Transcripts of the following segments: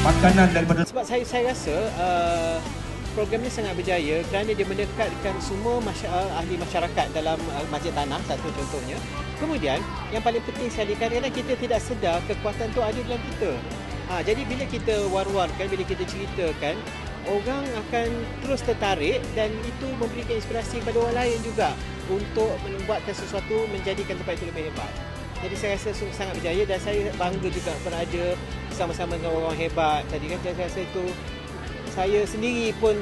Makanan daripada Sebab saya saya rasa uh, program ini sangat berjaya kerana dia mendekatkan semua masya- uh, ahli masyarakat dalam uh, masjid tanah satu contohnya. Kemudian yang paling penting sekali kadang-kadang kita tidak sedar kekuatan tu ada dalam kita. Ha, jadi bila kita war-warkan, bila kita ceritakan, orang akan terus tertarik dan itu memberikan inspirasi kepada orang lain juga untuk membuatkan sesuatu menjadikan tempat itu lebih hebat. Jadi saya rasa sangat berjaya dan saya bangga juga berada bersama-sama dengan orang hebat. Tadi kan saya rasa itu saya sendiri pun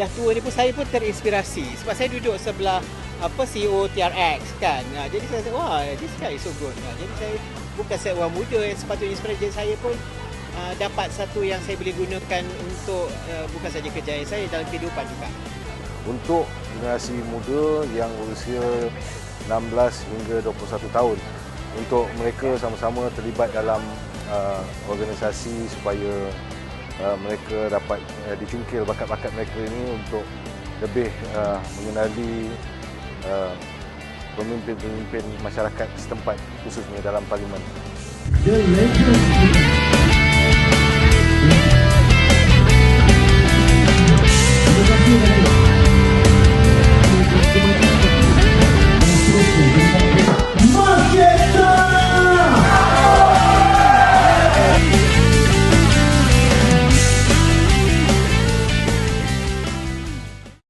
dah tua ni pun saya pun terinspirasi sebab saya duduk sebelah apa CEO TRX kan. Ha, jadi saya rasa wah this guy is so good. Ha, jadi saya bukan saya orang muda yang sepatutnya inspirasi jadi saya pun uh, dapat satu yang saya boleh gunakan untuk uh, bukan saja kejayaan saya dalam kehidupan juga. untuk generasi muda yang berusia 16 hingga 21 tahun untuk mereka sama-sama terlibat dalam uh, organisasi supaya uh, mereka dapat uh, dicungkil bakat-bakat mereka ini untuk lebih uh, mengenali uh, pemimpin-pemimpin masyarakat setempat khususnya dalam parlimen. The.